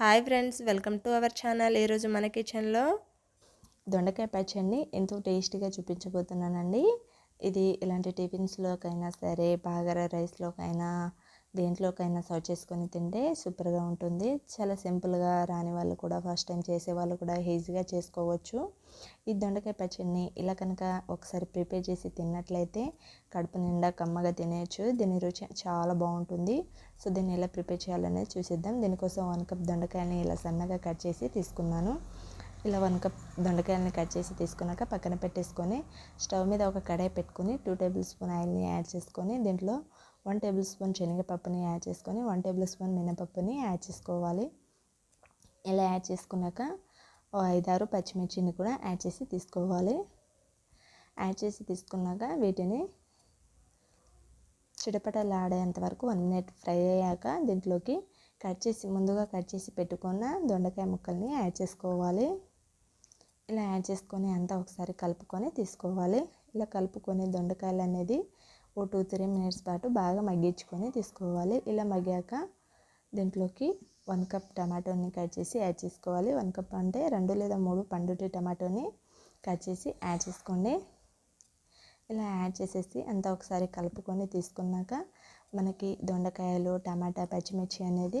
Hi friends welcome to our channel. ఈరోజు మన కిచెన్లో దొండకాయ పచ్చడిని ఎంతో టేస్టీగా చూపించబోతున్నానండి. ఇది ఇలాంటి టిఫిన్స్లోకైనా సరే బాగర రైస్లోకైనా దేంట్లోకైనా సర్వ్ చేసుకొని తింటే సూపర్గా ఉంటుంది. చాలా సింపుల్గా రాని వాళ్ళు కూడా ఫస్ట్ టైం చేసే వాళ్ళు కూడా ఈజీగా చేసుకోవచ్చు. ఈ దొండకాయ పచ్చడిని ఇలా కనుక ఒకసారి ప్రిపేర్ చేసి తిన్నట్లయితే కడుపు నిండా కమ్మగా తినేయచ్చు. దీని రుచి చాలా బాగుంటుంది. సో దీన్ని ఎలా ప్రిపేర్ చేయాలనేది చూసిద్దాం. దీనికోసం వన్ కప్ దొండకాయని ఇలా సన్నగా కట్ చేసి తీసుకున్నాను. ఇలా వన్ కప్ దొండకాయలని కట్ చేసి తీసుకున్నాక పక్కన పెట్టేసుకొని స్టవ్ మీద ఒక కడాయి పెట్టుకొని టూ టేబుల్ స్పూన్ ఆయిల్ని యాడ్ చేసుకొని దీంట్లో వన్ టేబుల్ స్పూన్ శనగపప్పుని యాడ్ చేసుకొని వన్ టేబుల్ స్పూన్ మినపప్పుని యాడ్ చేసుకోవాలి. ఇలా యాడ్ చేసుకున్నాక ఓ ఐదారు పచ్చిమిర్చిని కూడా యాడ్ చేసి తీసుకోవాలి. యాడ్ చేసి తీసుకున్నాక వీటిని చిటపటలాడేంత వరకు వన్ మినిట్ ఫ్రై అయ్యాక దీంట్లోకి కట్ చేసి ముందుగా కట్ చేసి పెట్టుకున్న దొండకాయ ముక్కల్ని యాడ్ చేసుకోవాలి. ఇలా యాడ్ చేసుకొని అంతా ఒకసారి కలుపుకొని తీసుకోవాలి. ఇలా కలుపుకొని దొండకాయలు అనేది ఓ టూ త్రీ మినిట్స్ పాటు బాగా మగ్గించుకొని తీసుకోవాలి. ఇలా మగ్గాక దీంట్లోకి వన్ కప్ టమాటోని కట్ చేసి యాడ్ చేసుకోవాలి. వన్ కప్ అంటే రెండు లేదా మూడు పండుటి టమాటోని కట్ చేసి యాడ్ చేసుకోండి. ఇలా యాడ్ చేసేసి అంతా ఒకసారి కలుపుకొని తీసుకున్నాక మనకి దొండకాయలు టమాటా పచ్చిమిర్చి అనేది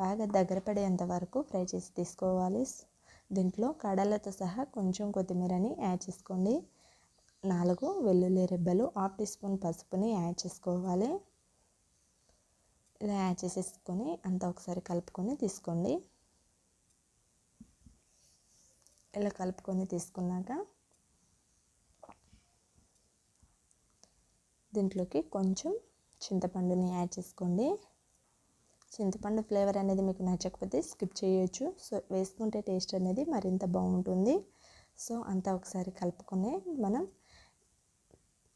బాగా దగ్గర పడేంత వరకు ఫ్రై చేసి తీసుకోవాలి. దీంట్లో కడలతో సహా కొంచెం కొత్తిమీరని యాడ్ చేసుకోండి. నాలుగు వెల్లుల్లి రెబ్బలు హాఫ్ టీ స్పూన్ పసుపుని యాడ్ చేసుకోవాలి. ఇలా యాడ్ చేసేసుకొని అంతా ఒకసారి కలుపుకొని తీసుకోండి. ఇలా కలుపుకొని తీసుకున్నాక దీంట్లోకి కొంచెం చింతపండుని యాడ్ చేసుకోండి. చింతపండు ఫ్లేవర్ అనేది మీకు నచ్చకపోతే స్కిప్ చేయొచ్చు. సో వేసుకుంటే టేస్ట్ అనేది మరింత బాగుంటుంది. సో అంతా ఒకసారి కలుపుకొని మనం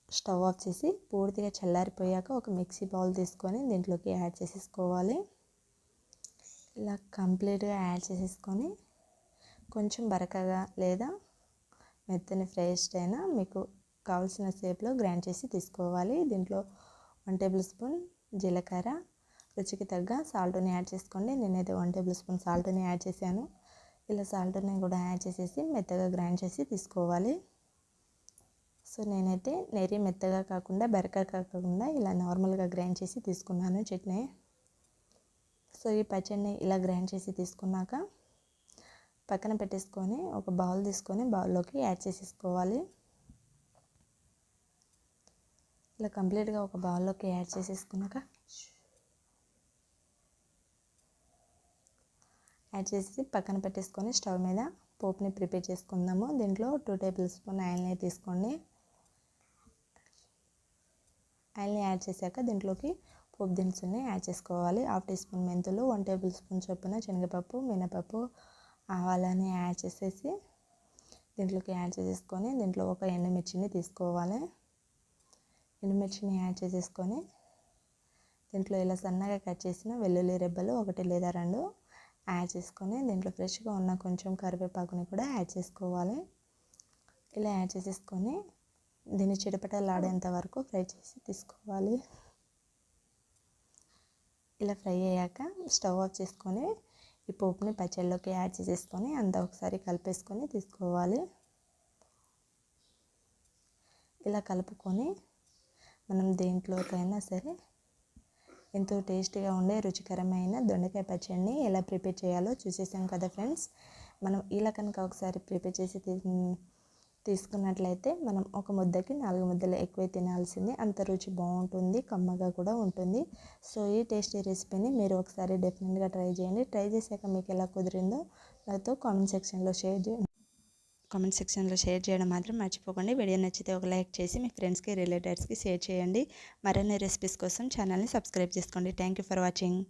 స్టవ్ ఆఫ్ చేసి పూర్తిగా చల్లారిపోయాక ఒక మిక్సీ బౌల్ తీసుకొని దీంట్లోకి యాడ్ చేసేసుకోవాలి. ఇలా కంప్లీట్గా యాడ్ చేసేసుకొని కొంచెం బరకగా లేదా మెత్తని ఫ్రెష్ అయినా మీకు కావాల్సిన షేప్లో గ్రైండ్ చేసి తీసుకోవాలి. దీంట్లో వన్ టేబుల్ స్పూన్ జీలకర్ర రుచికి తగ్గ సాల్ట్ని యాడ్ చేసుకోండి. నేనైతే వన్ టేబుల్ స్పూన్ సాల్ట్ని యాడ్ చేశాను. ఇలా సాల్ట్ని కూడా యాడ్ చేసేసి మెత్తగా గ్రైండ్ చేసి తీసుకోవాలి. సో నేనైతే నెరి మెత్తగా కాకుండా బెరక కాకుండా ఇలా నార్మల్గా గ్రైండ్ చేసి తీసుకున్నాను చట్నీ. సో ఈ పచ్చడిని ఇలా గ్రైండ్ చేసి తీసుకున్నాక పక్కన పెట్టేసుకొని ఒక బౌల్ తీసుకొని బౌల్లోకి యాడ్ చేసేసుకోవాలి. ఇలా కంప్లీట్గా ఒక బౌల్లోకి యాడ్ చేసేసుకున్నాక యాడ్ చేసి పక్కన పెట్టేసుకొని స్టవ్ మీద పోప్ని ప్రిపేర్ చేసుకుందాము. దీంట్లో టూ టేబుల్ స్పూన్ ఆయిల్ని తీసుకోండి. ఆయిల్ని యాడ్ చేశాక దీంట్లోకి పోపు దినుసుల్ని యాడ్ చేసుకోవాలి. హాఫ్ టీ స్పూన్ మెంతులు వన్ టేబుల్ స్పూన్ చొప్పున శనగపప్పు మినపప్పు ఆవాలని యాడ్ చేసేసి దీంట్లోకి యాడ్ చేసేసుకొని దీంట్లో ఒక ఎండుమిర్చిని తీసుకోవాలి. ఎండుమిర్చిని యాడ్ చేసేసుకొని దీంట్లో ఇలా సన్నగా కట్ చేసిన వెల్లుల్లి రెబ్బలు ఒకటి లేదా రెండు యాడ్ చేసుకొని దీంట్లో ఫ్రెష్గా ఉన్న కొంచెం కరివేపాకుని కూడా యాడ్ చేసుకోవాలి. ఇలా యాడ్ చేసేసుకొని దీన్ని చిటపటలాడేంత వరకు ఫ్రై చేసి తీసుకోవాలి. ఇలా ఫ్రై అయ్యాక స్టవ్ ఆఫ్ చేసుకొని ఈ పోపుని పచ్చళ్ళలోకి యాడ్ చేసేసుకొని అంతా ఒకసారి కలిపేసుకొని తీసుకోవాలి. ఇలా కలుపుకొని మనం దేంట్లోకైనా సరే ఎంతో టేస్టీగా ఉండే రుచికరమైన దొండకాయ పచ్చడిని ఎలా ప్రిపేర్ చేయాలో చూసేసాం కదా ఫ్రెండ్స్. మనం ఇలా కనుక ఒకసారి ప్రిపేర్ చేసి తీసుకున్నట్లయితే మనం ఒక ముద్దకి నాలుగు ముద్దలు ఎక్కువే తినాల్సింది. అంత రుచి బాగుంటుంది కమ్మగా కూడా ఉంటుంది. సో ఈ టేస్టీ రెసిపీని మీరు ఒకసారి డెఫినెట్గా ట్రై చేయండి. ట్రై చేశాక మీకు ఎలా కుదిరిందో నాతో కామెంట్ సెక్షన్లో షేర్ చేయండి కామెంట్ సెక్షన్లో షేర్ చేయడం మాత్రం మర్చిపోకండి. వీడియో నచ్చితే ఒక లైక్ చేసి మీ ఫ్రెండ్స్కి రిలేటివ్స్కి షేర్ చేయండి. మరిన్ని రెసిపీస్ కోసం ఛానల్ని సబ్స్క్రైబ్ చేసుకోండి. Thank you for watching.